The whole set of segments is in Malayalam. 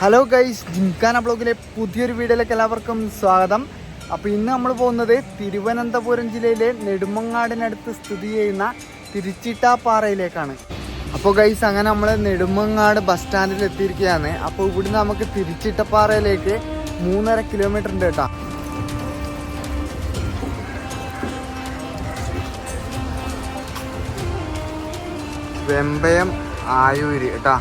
ഹലോ ഗൈസ് ജിംഖാന ബ്ലോഗിലെ പുതിയൊരു വീഡിയോയിലേക്ക് എല്ലാവർക്കും സ്വാഗതം. അപ്പോൾ ഇന്ന് നമ്മൾ പോകുന്നത് തിരുവനന്തപുരം ജില്ലയിലെ നെടുമങ്ങാടിനടുത്ത് സ്ഥിതി ചെയ്യുന്ന തിരുച്ചിട്ടാപ്പാറയിലേക്കാണ്. അപ്പോൾ ഗൈസ് അങ്ങനെ നമ്മൾ നെടുമങ്ങാട് ബസ് സ്റ്റാൻഡിൽ എത്തിയിരിക്കുകയാണ്. അപ്പോൾ ഇവിടുന്ന് നമുക്ക് തിരുച്ചിട്ടപ്പാറയിലേക്ക് മൂന്നര കിലോമീറ്റർ ഉണ്ട് കേട്ടോ. വെമ്പയം ആയൂര് കേട്ടാ.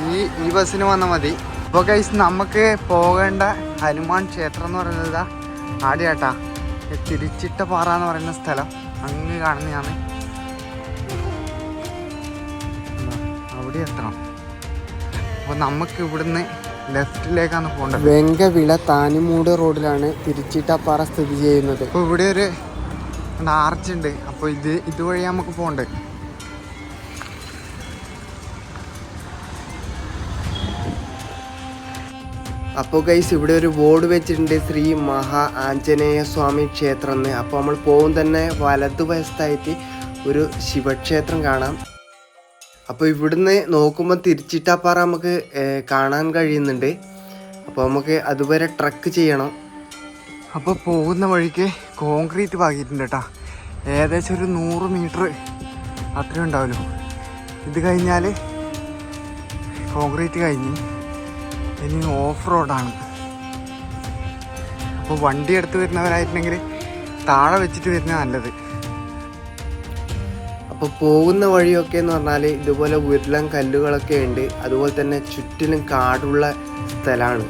ഈ ഈ ബസ്സിന് വന്നാൽ മതി. അപ്പോൾ കൈസ് നമുക്ക് പോകേണ്ട ഹനുമാൻ ക്ഷേത്രം എന്ന് പറയുന്നത് ആടിയാട്ടാ തിരിച്ചിട്ട പാറ എന്ന് പറയുന്ന സ്ഥലം. അങ്ങ് കാണുന്നതാണ്. അവിടെ എത്തണം. അപ്പോൾ നമുക്ക് ഇവിടുന്ന് ലെഫ്റ്റിലേക്കാണ് പോകേണ്ടത്. വെങ്കവിള താനിമൂട് റോഡിലാണ് തിരിച്ചിട്ടപ്പാറ സ്ഥിതി ചെയ്യുന്നത്. അപ്പോൾ ഇവിടെ ഒരു ആർച്ച് ഉണ്ട്. അപ്പോൾ ഇത് ഇതുവഴി നമുക്ക് പോകണ്ടേ അപ്പോൾ ഗൈസ് ഇവിടെ ഒരു ബോർഡ് വെച്ചിട്ടുണ്ട് ശ്രീ മഹാ ആഞ്ജനേയ സ്വാമി ക്ഷേത്രം എന്ന്. അപ്പോൾ നമ്മൾ പോകും തന്നെ വലതുവശത്തായിട്ട് ഒരു ശിവക്ഷേത്രം കാണാം. അപ്പോൾ ഇവിടുന്ന് നോക്കുമ്പോൾ തിരിച്ചിട്ടാപ്പാറ നമുക്ക് കാണാൻ കഴിയുന്നുണ്ട്. അപ്പോൾ നമുക്ക് അതുവരെ ട്രക്ക് ചെയ്യണം. അപ്പോൾ പോകുന്ന വഴിക്ക് കോൺക്രീറ്റ് പാകിയിട്ടുണ്ട് കേട്ടോ. ഏകദേശം ഒരു നൂറ് മീറ്റർ അത്രയും ഉണ്ടാവുമല്ലോ ഇത് കഴിഞ്ഞാൽ കോൺക്രീറ്റ് കഴിഞ്ഞ് ഇനി ഓഫ് റോഡാണ് അപ്പോൾ വണ്ടി എടുത്ത് വരുന്നവരായിട്ടുണ്ടെങ്കിൽ താഴെ വെച്ചിട്ട് വരുന്ന നല്ലത്. അപ്പോൾ പോകുന്ന വഴിയൊക്കെ എന്ന് പറഞ്ഞാൽ ഇതുപോലെ ഉരുളൻ കല്ലുകളൊക്കെ ഉണ്ട്. അതുപോലെ തന്നെ ചുറ്റിലും കാടുള്ള സ്ഥലമാണ്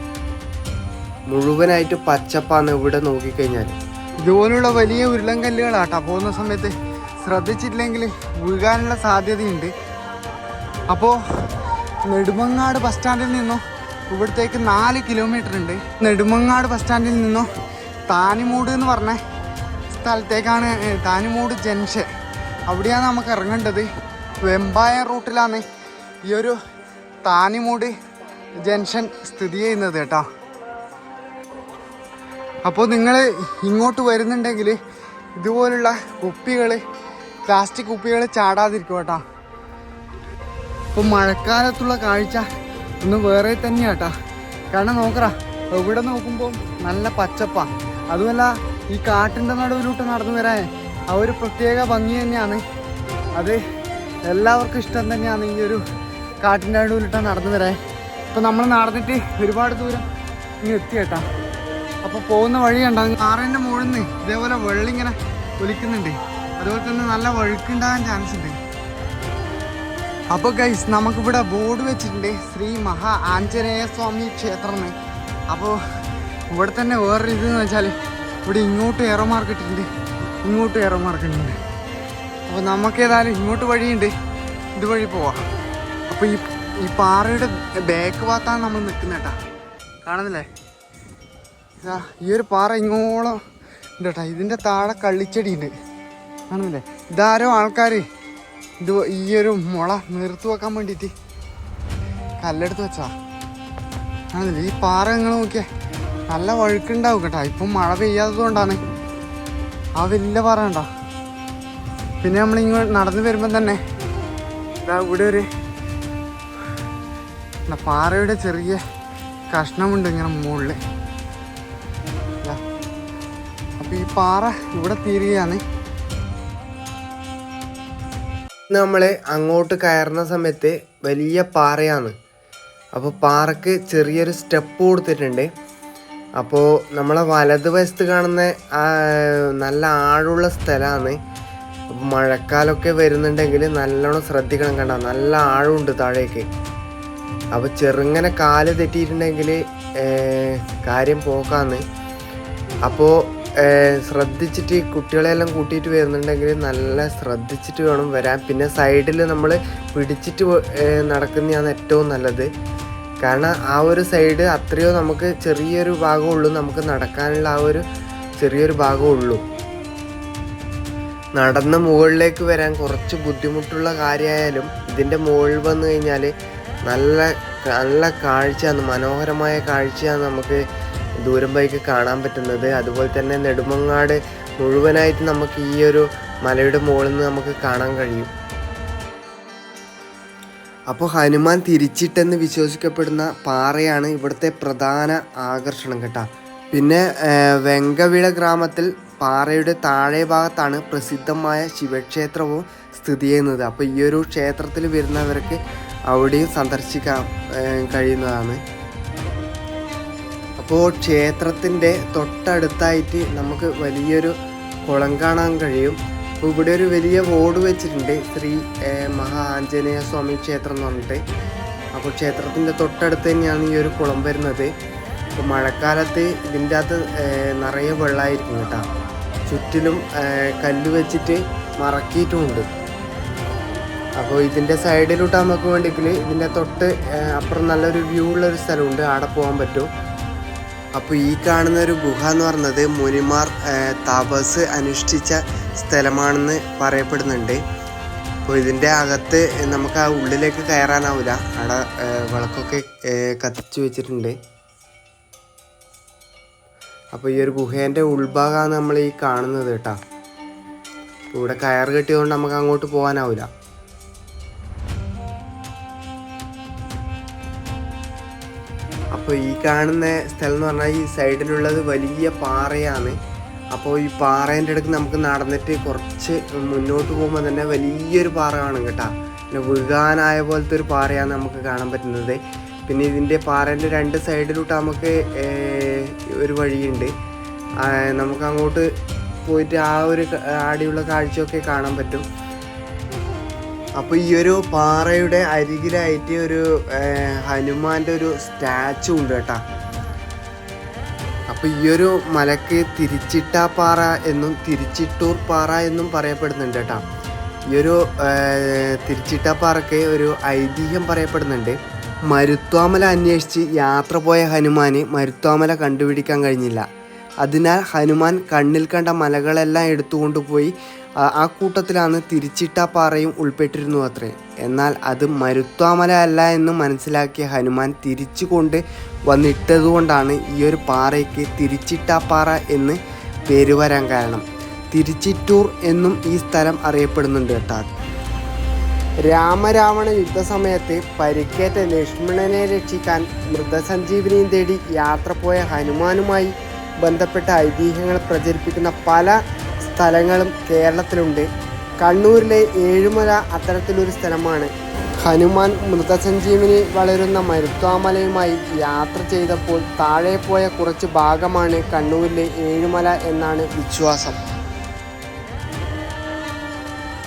മുഴുവനായിട്ട് പച്ചപ്പാന്ന് ഇവിടെ നോക്കിക്കഴിഞ്ഞാൽ ഇതുപോലുള്ള വലിയ ഉരുളൻ കല്ലുകളാട്ടാ. പോകുന്ന സമയത്ത് ശ്രദ്ധിച്ചില്ലെങ്കിൽ വീഴാനുള്ള സാധ്യതയുണ്ട്. അപ്പോൾ നെടുമങ്ങാട് ബസ് സ്റ്റാൻഡിൽ നിന്നും ഇവിടത്തേക്ക് നാല് കിലോമീറ്റർ ഉണ്ട്. നെടുമങ്ങാട് ബസ് സ്റ്റാൻഡിൽ നിന്നോ? താനിമൂട് എന്ന് പറഞ്ഞ സ്ഥലത്തേക്കാണ് താനിമൂട് ജംഗ്ഷൻ അവിടെയാണ് നമുക്ക് ഇറങ്ങേണ്ടത്. വെമ്പായ റൂട്ടിലാണ് ഈ ഒരു താനിമൂട് ജംഗ്ഷൻ സ്ഥിതി ചെയ്യുന്നത് കേട്ടോ. അപ്പോൾ നിങ്ങൾ ഇങ്ങോട്ട് വരുന്നുണ്ടെങ്കിൽ ഇതുപോലുള്ള കുപ്പികൾ പ്ലാസ്റ്റിക് കുപ്പികൾ ചാടാതിരിക്കും കേട്ടോ അപ്പോൾ മഴക്കാലത്തുള്ള കാഴ്ച ഒന്ന് വേറെ തന്നെയാട്ടാ. കാരണം നോക്കറ എവിടെ നോക്കുമ്പോൾ നല്ല പച്ചപ്പ. അതുമല്ല ഈ കാട്ടിന്റെ നടുവിലൂട്ട് നടന്നു വരാൻ ആ ഒരു പ്രത്യേക ഭംഗി തന്നെയാണ്. അത് എല്ലാവർക്കും ഇഷ്ടം തന്നെയാണ് ഈ ഒരു കാട്ടിന്റെ നടുവിലിട്ടാണ് നടന്നു വരാൻ. ഇപ്പം നമ്മൾ നടന്നിട്ട് ഒരുപാട് ദൂരം ഇങ്ങ് എത്തിയേട്ടാ. അപ്പോൾ പോകുന്ന വഴി ഉണ്ടാകും ആറിന്റെ മുകളിൽ നിന്ന് ഇതേപോലെ വെള്ളിങ്ങനെ ഒലിക്കുന്നുണ്ട്. അതുപോലെ തന്നെ നല്ല വഴുക്കുണ്ടാകാൻ ചാൻസ് ഉണ്ട്. അപ്പോൾ ഗൈസ് നമുക്കിവിടെ ബോർഡ് വെച്ചിട്ടുണ്ട് ശ്രീ മഹാ ആഞ്ജനേയ സ്വാമി ക്ഷേത്രം എന്ന് അപ്പോൾ ഇവിടെ തന്നെ വേറൊരു ഇതെന്ന് വെച്ചാൽ ഇവിടെ ഇങ്ങോട്ട് എയറോ മാർക്കറ്റ് ഇങ്ങോട്ട് എയറോ മാർക്കറ്റ് ഉണ്ട് അപ്പോൾ നമുക്ക് ഏതായാലും ഇങ്ങോട്ട് വഴിയുണ്ട്. ഇതുവഴി പോവാം. അപ്പോൾ ഈ ഈ പാറയുടെ ബാക്ക് ഭാഗത്താണ് നമ്മൾ നിൽക്കുന്നത് കേട്ടാ. കാണുന്നില്ലേ? ഇതാ ഈ ഒരു പാറ ഇങ്ങോളം ഉണ്ട് കേട്ടാ. ഇതിന്റെ താഴെ കള്ളിച്ചെടി ഉണ്ട് കാണുന്നില്ലേ? ഇതാരോ ആൾക്കാർ ഇത് ഈ ഒരു മുള നിർത്തി വെക്കാൻ വേണ്ടിയിട്ട്. കല്ലെടുത്ത് വെച്ചാ. ആണല്ലേ ഈ പാറ നിങ്ങൾ നോക്കിയേ നല്ല വഴുക്കുണ്ടാവും കേട്ടോ. ഇപ്പം മഴ പെയ്യാത്തത് കൊണ്ടാണ്. ആ വലിയ പാറ ഉണ്ടോ പിന്നെ നമ്മൾ ഇങ്ങോട്ട് നടന്നു വരുമ്പം തന്നെ ഇതാ ഇവിടെ ഒരു പാറയുടെ ചെറിയ കഷ്ണമുണ്ട് ഇങ്ങനെ മുകളിൽ അപ്പോൾ ഈ പാറ ഇവിടെ തീരുകയാണ്. നമ്മൾ അങ്ങോട്ട് കയറുന്ന സമയത്ത് വലിയ പാറയാണ്. അപ്പോൾ പാറക്ക് ചെറിയൊരു സ്റ്റെപ്പ് കൊടുത്തിട്ടുണ്ട്. അപ്പോൾ നമ്മളെ വലതുവശത്ത് കാണുന്ന നല്ല ആഴമുള്ള സ്ഥലമാണ്. മഴക്കാലമൊക്കെ വരുന്നുണ്ടെങ്കിൽ നല്ലോണം ശ്രദ്ധിക്കണം കണ്ട? നല്ല ആഴമുണ്ട് താഴേക്ക്. അപ്പോൾ ചെറുങ്ങനെ കാൽ തെറ്റിയിട്ടുണ്ടെങ്കിൽ കാര്യം പോക്കാന്ന്. അപ്പോൾ ശ്രദ്ധിച്ചിട്ട് കുട്ടികളെല്ലാം കൂട്ടിയിട്ട് വരുന്നുണ്ടെങ്കിൽ നല്ല ശ്രദ്ധിച്ചിട്ട് വേണം വരാൻ. പിന്നെ സൈഡിൽ നമ്മൾ പിടിച്ചിട്ട് നടക്കുന്നതാണ് ഏറ്റവും നല്ലത്. കാരണം ആ ഒരു സൈഡ് അത്രയോ നമുക്ക് ചെറിയൊരു ഭാഗമുള്ളൂ നമുക്ക് നടക്കാനുള്ള ആ ഒരു ചെറിയൊരു ഭാഗമുള്ളൂ. നടന്ന് മുകളിലേക്ക് വരാൻ കുറച്ച് ബുദ്ധിമുട്ടുള്ള കാര്യമായാലും ഇതിന്റെ മുകളിൽ വന്നു കഴിഞ്ഞാൽ നല്ല നല്ല കാഴ്ചയാണ് മനോഹരമായ കാഴ്ചയാണ് നമുക്ക് ദൂരം ബൈക്ക് കാണാൻ പറ്റുന്നത്. അതുപോലെ തന്നെ നെടുമങ്ങാട് മുഴുവനായിട്ട് നമുക്ക് ഈ ഒരു മലയുടെ മുകളിൽ നിന്ന് നമുക്ക് കാണാൻ കഴിയും. അപ്പോൾ ഹനുമാൻ തിരിച്ചിട്ടെന്ന് വിശ്വസിക്കപ്പെടുന്ന പാറയാണ് ഇവിടുത്തെ പ്രധാന ആകർഷണം കേട്ടോ. പിന്നെ വെങ്കവിള ഗ്രാമത്തിൽ പാറയുടെ താഴെ ഭാഗത്താണ് പ്രസിദ്ധമായ ശിവക്ഷേത്രവും സ്ഥിതി ചെയ്യുന്നത്. അപ്പോൾ ഈ ഒരു ക്ഷേത്രത്തിൽ വരുന്നവർക്ക് അവിടെയും സന്ദർശിക്കാൻ കഴിയുന്നതാണ്. അപ്പോൾ ക്ഷേത്രത്തിന്റെ തൊട്ടടുത്തായിട്ട് നമുക്ക് വലിയൊരു കുളം കാണാൻ കഴിയും. അപ്പോൾ ഇവിടെ ഒരു വലിയ ബോർഡ് വെച്ചിട്ടുണ്ട്. ശ്രീ മഹാ ആഞ്ജനേയ സ്വാമി ക്ഷേത്രം എന്ന് പറഞ്ഞിട്ട്. അപ്പോൾ ക്ഷേത്രത്തിന്റെ തൊട്ടടുത്ത് തന്നെയാണ് ഈ ഒരു കുളം വരുന്നത്. അപ്പോൾ മഴക്കാലത്ത് ഇതിന്റെ അകത്ത് നിറയെ വെള്ളമായിരിക്കും കേട്ടോ. ചുറ്റിലും കല്ല് വെച്ചിട്ട് മറക്കിയിട്ടുമുണ്ട്. അപ്പോൾ ഇതിന്റെ സൈഡിലോട്ട് നമുക്ക് വേണ്ടിയെങ്കിൽ ഇതിന്റെ തൊട്ട് അപ്പുറം നല്ലൊരു വ്യൂ ഉള്ളൊരു സ്ഥലമുണ്ട്. അവിടെ പോകാൻ പറ്റും. അപ്പോൾ ഈ കാണുന്ന ഒരു ഗുഹ എന്ന് പറയുന്നത് മുനിമാർ തപസ് അനുഷ്ഠിച്ച സ്ഥലമാണെന്ന് പറയപ്പെടുന്നുണ്ട്. അപ്പോൾ ഇതിന്റെ അകത്ത് നമുക്ക് ആ ഉള്ളിലേക്ക് കയറാനാവില്ല അവിടെ വിളക്കൊക്കെ കത്തിച്ചു വെച്ചിട്ടുണ്ട്. അപ്പോൾ ഈ ഒരു ഗുഹേന്റെ ഉൾഭാഗമാണ് നമ്മൾ ഈ കാണുന്നത് കേട്ടോ. ഇവിടെ കയർ കെട്ടിയതുകൊണ്ട് നമുക്ക് അങ്ങോട്ട് പോകാനാവില്ല അപ്പോൾ ഈ കാണുന്ന സ്ഥലം എന്ന് പറഞ്ഞാൽ ഈ സൈഡിലുള്ളത് വലിയ പാറയാണ്. അപ്പോൾ ഈ പാറേന്റെ അടുക്ക് നമുക്ക് നടന്നിട്ട് കുറച്ച് മുന്നോട്ട് പോകുമ്പോൾ തന്നെ വലിയൊരു പാറ കാണും കേട്ടോ. പിന്നെ വീഴാനായ പോലത്തെ ഒരു പാറയാണ് നമുക്ക് കാണാൻ പറ്റുന്നത്. പിന്നെ ഇതിന്റെ പാറേന്റെ രണ്ട് സൈഡിലോട്ട് നമുക്ക് ഒരു വഴിയുണ്ട്. നമുക്ക് അങ്ങോട്ട് പോയിട്ട് ആ ഒരു ആടിയുള്ള കാഴ്ചയൊക്കെ കാണാൻ പറ്റും. അപ്പോൾ ഈ ഒരു പാറയുടെ അരികിലായിട്ട് ഒരു ഹനുമാന്റെ ഒരു സ്റ്റാച്ചു ഉണ്ട് കേട്ടാ. അപ്പോൾ ഈയൊരു മലക്ക് തിരിച്ചിട്ട പാറ എന്നും തിരിച്ചിട്ടൂർ പാറ എന്നും പറയപ്പെടുന്നുണ്ട് കേട്ടാ. ഈ ഒരു ഏർ, തിരിച്ചിട്ട പാറയ്ക്ക് ഒരു ഐതിഹ്യം പറയപ്പെടുന്നുണ്ട്. മരുത്വാമല അന്വേഷിച്ച് യാത്ര പോയ ഹനുമാന് മരുത്വാമല കണ്ടുപിടിക്കാൻ കഴിഞ്ഞില്ല. അതിനാൽ ഹനുമാൻ കണ്ണിൽ കണ്ട മലകളെല്ലാം എടുത്തുകൊണ്ടുപോയി ആ- കൂട്ടത്തിലാണ് തിരിച്ചിട്ട പാറയും ഉൾപ്പെട്ടിരുന്നു അത്രേ. എന്നാൽ അത് മരുത്വാമല അല്ല എന്ന് മനസ്സിലാക്കിയ ഹനുമാൻ തിരിച്ചു കൊണ്ട് വന്നിട്ടതുകൊണ്ടാണ് ഈ ഒരു പാറയ്ക്ക് തിരിച്ചിട്ട പാറ എന്ന് പേര് വരാൻ കാരണം. തിരിച്ചിറ്റൂർ എന്നും ഈ സ്ഥലം അറിയപ്പെടുന്നുണ്ട് കേട്ടോ. രാമരാവണ യുദ്ധസമയത്ത് പരിക്കേറ്റ ലക്ഷ്മണനെ രക്ഷിക്കാൻ മൃതസഞ്ജീവനിയും തേടി യാത്ര പോയ ഹനുമാനുമായി ബന്ധപ്പെട്ട ഐതിഹ്യങ്ങൾ പ്രചരിപ്പിക്കുന്ന പല സ്ഥലങ്ങളും കേരളത്തിലുണ്ട്. കണ്ണൂരിലെ ഏഴുമല അത്തരത്തിലൊരു സ്ഥലമാണ്. ഹനുമാൻ മൃതസഞ്ജീവിനി വളരുന്ന മരുത്വാമലയുമായി യാത്ര ചെയ്തപ്പോൾ താഴെ പോയ കുറച്ച് ഭാഗമാണ് കണ്ണൂരിലെ ഏഴുമല എന്നാണ് വിശ്വാസം.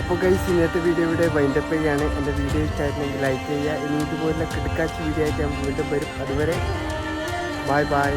അപ്പോൾ ഗൈസ് ഇന്നത്തെ വീഡിയോ ഇവിടെ വൈൻഡപ്പ് എന്റെ വീഡിയോ ഇഷ്ടമായിട്ടുണ്ടെങ്കിൽ ലൈക്ക് ചെയ്യുക. ഇനി ഇതുപോലുള്ള കിടക്കാച്ച വീഡിയോ ആയിട്ട് ഞാൻ വീണ്ടും വരും. അതുവരെ ബായ് ബൈ